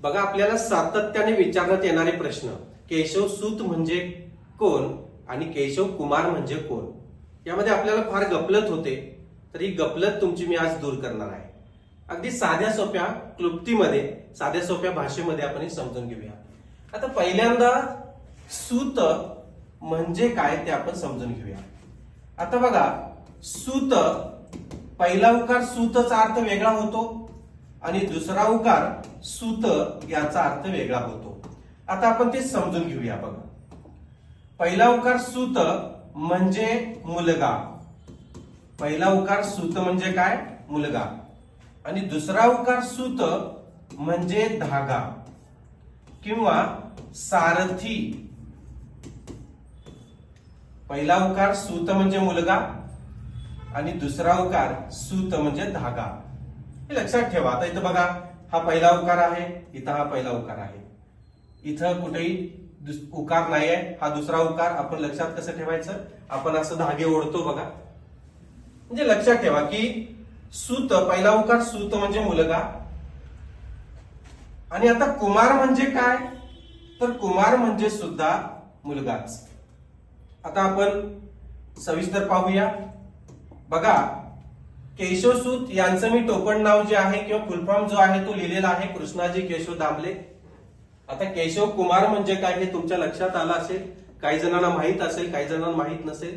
बघा आपल्याला सातत्याने विचारण्यात येणारे प्रश्न केशव सूत म्हणजे कोण आणि केशव कुमार म्हणजे कोण? यामध्ये आपल्याला फार गपलत होते तर ही गपलत तुमची मी आज दूर करणार आहे. अगदी साध्या सोप्या क्लुप्तीमध्ये साध्या सोप्या भाषेमध्ये आपण हे समजून घेऊया. आता पहिल्यांदा सूत म्हणजे काय ते आपण समजून घेऊया. आता बघा सूत पहिला उकार सूतचा अर्थ वेगळा होतो. आणि दुसरा उकार सुत याचा अर्थ वेगळा होतो. आता आपण ते समजून घेऊया बघा. पहिला उकार सुत म्हणजे मुलगा. पहिला उकार सुत म्हणजे काय? मुलगा. आणि दुसरा उकार सुत म्हणजे धागा. किंवा सारथी. पहिला उकार सुत म्हणजे मुलगा आणि दुसरा उकार सुत म्हणजे धागा. लक्षात ठेवा. आता इथं बघा हा पहिला उकार आहे इथं हा पहिला उकार आहे. इथं कुठेही उकार नाही आहे हा दुसरा उकार. आपण लक्षात कसं ठेवायचं? आपण असं धागे ओढतो बघा. म्हणजे लक्षात ठेवा की सूत पहिला उकार सूत म्हणजे मुलगा. आणि आता कुमार म्हणजे काय? तर कुमार म्हणजे सुद्धा मुलगाच. आता आपण सविस्तर पाहूया. बघा केशवसूत यांचं मी टोपण नाव जे आहे किंवा फुलफॉर्म जो आहे तो लिहिलेला आहे कृष्णाजी केशव दामले. आता केशव कुमार म्हणजे काय हे तुमच्या लक्षात आलं असेल? काही जणांना माहीत असेल काही जणांना माहीत नसेल.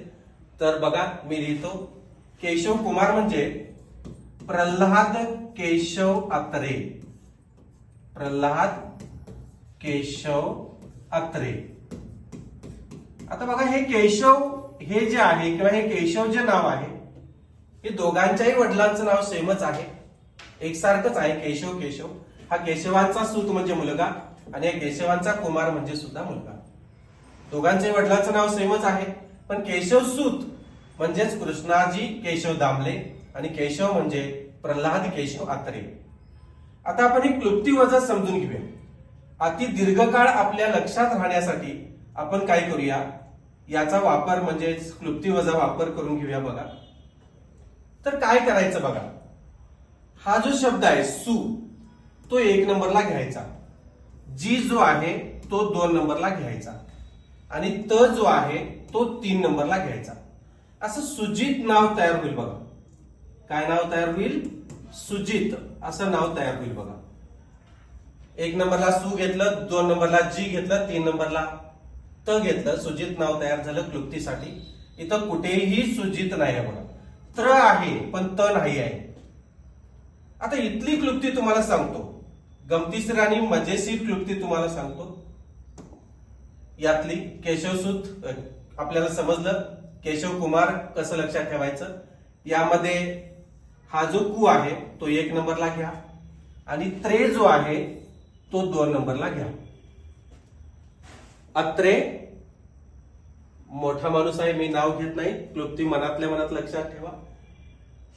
तर बघा मी लिहितो. केशव कुमार म्हणजे प्रल्हाद केशव अत्रे. प्रल्हाद केशव अत्रे. आता बघा हे केशव हे जे आहे किंवा हे केशव जे नाव आहे हे दोघांच्याही वडिलांचं नाव सेमच आहे. एकसारखंच आहे केशव केशव. हा केशवांचा सूत म्हणजे मुलगा आणि या केशवांचा कुमार म्हणजे सुद्धा मुलगा. दोघांच्याही वडिलांचं नाव सेमच आहे. पण केशव सूत म्हणजेच कृष्णाजी केशव दामले आणि केशव म्हणजे प्रल्हाद केशव आत्रे. आता आपण ही क्लुप्ती वजा समजून घेऊया. अति दीर्घकाळ आपल्या लक्षात राहण्यासाठी आपण काय करूया? याचा वापर म्हणजेच क्लुप्ती वजा वापर करून घेऊया बघा. तर काय करायचं बघा? हा जो शब्द आहे सु तो एक नंबरला घ्यायचा. जी जो आहे तो दोन नंबरला घ्यायचा. आणि त जो आहे तो तीन नंबरला घ्यायचा. असं सुजित नाव तयार होईल बघा. काय नाव तयार होईल? सुजित असं नाव तयार होईल बघा. एक नंबरला सु घेतलं दोन नंबरला जी घेतलं तीन नंबरला त घेतलं. सुजित नाव तयार झालं क्लुप्तीसाठी. इथं कुठेही सुजित नाही आहे बघा. त्र आहे पण त नाही आहे. आता इथली क्लुप्ती तुम्हाला सांगतो. गमतीशीर आणि मजेशीर क्लुप्ती तुम्हाला सांगतो. यातली केशवसूत आपल्याला समजलं. केशव कुमार कसं लक्षात ठेवायचं? यामध्ये हा जो कु आहे तो एक नंबरला घ्या. आणि त्रे जो आहे तो दोन नंबरला घ्या. अत्रे मोठा माणूस आहे मी नाव घेत नाही. क्लुप्ती मनातल्या मनात लक्षात ठेवा.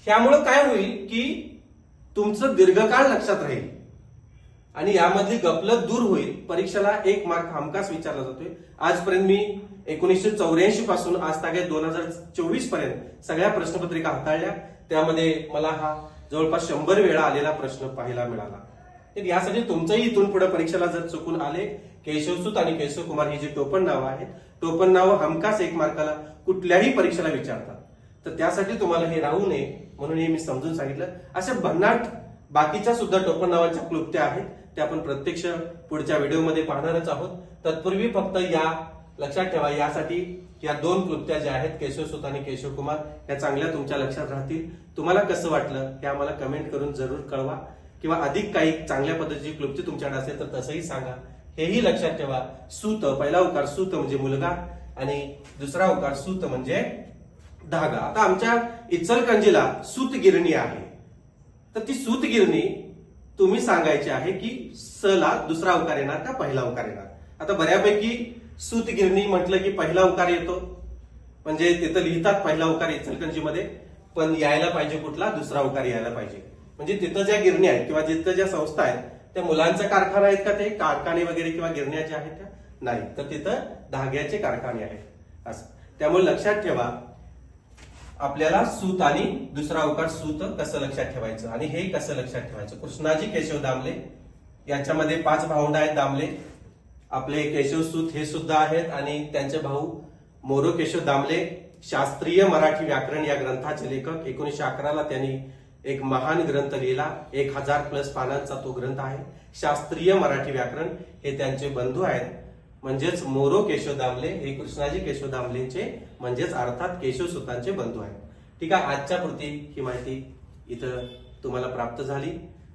ह्यामुळं काय होईल की तुमचं दीर्घकाळ लक्षात राहील. आणि यामधली गपलत दूर होईल. परीक्षेला एक मार्क हमखास विचारला जातोय. आजपर्यंत मी एकोणीसशे चौऱ्याऐंशी पासून आज तागे दोन हजार चोवीसपर्यंत सगळ्या प्रश्नपत्रिका हाताळल्या. त्यामध्ये मला हा जवळपास शंभर वेळा आलेला प्रश्न पाहायला मिळाला. तर यासाठी तुमचंही इथून पुढे परीक्षेला जर चुकून आले केशवसूत आणि केशव कुमार ही जी टोपण नावं आहेत टोपण नावं हमखास एक मार्काला कुठल्याही परीक्षेला विचारतात. तर त्यासाठी तुम्हाला हे राहू नये म्हणून हे मी समजून सांगितलं. अशा भन्नाट बाकीच्या सुद्धा टोपण नावाच्या क्लुप्त्या आहेत त्या आपण प्रत्यक्ष पुढच्या व्हिडिओमध्ये पाहणारच आहोत. तत्पूर्वी फक्त या लक्षात ठेवा यासाठी या दोन कृत्या ज्या आहेत केशवसूत आणि केशवकुमार या चांगल्या तुमच्या लक्षात राहतील. तुम्हाला कसं वाटलं हे आम्हाला कमेंट करून जरूर कळवा. किंवा अधिक काही चांगल्या पद्धतीची क्लुप्ती तुमच्याकडे असेल तर तसंही सांगा. हेही लक्षात ठेवा. सूत पहिला उकार सूत म्हणजे मुलगा आणि दुसरा उकार सूत म्हणजे धागा. आता आमच्या इचलकंजीला सूत गिरणी आहे. तर ती सूत गिरणी तुम्ही सांगायची आहे की स ला दुसरा उकार येणार का पहिला उकार येणार? आता बऱ्यापैकी सूत गिरणी म्हटलं की पहिला उकार येतो. म्हणजे तिथं लिहितात पहिला उकार इचलकंजीमध्ये पण यायला पाहिजे कुठला? दुसरा उकार यायला पाहिजे. म्हणजे तिथं ज्या गिरण्या आहेत किंवा जिथं ज्या संस्था आहेत त्या मुलांचा कारखाना आहेत का ते? कारखाने वगैरे किंवा गिरण्या ज्या आहेत त्या? नाही. तर तिथं धाग्याचे कारखाने आहेत. असं. त्यामुळे लक्षात ठेवा आपल्याला सूत आणि दुसरा अवकाश सूत कसं लक्षात ठेवायचं? आणि हे कसं लक्षात ठेवायचं? कृष्णाजी केशव दामले यांच्यामध्ये पाच भावंड आहेत दामले. आपले केशव सूत हे सुद्धा आहेत आणि त्यांचे भाऊ मोरो केशव दामले शास्त्रीय मराठी व्याकरण या ग्रंथाचे लेखक. एकोणीशे अकराला त्यांनी एक महान ग्रंथ लिहिला. एक हजार प्लस पानांचा तो ग्रंथ आहे. शास्त्रीय मराठी व्याकरण हे त्यांचे बंधू आहेत. म्हणजेच मोरो केशव दामले हे कृष्णाजी केशव दामलेंचे म्हणजेच अर्थात केशव सुतांचे बंधू आहेत. ठीक आहे आजच्या पुरती ही माहिती इथं तुम्हाला प्राप्त झाली.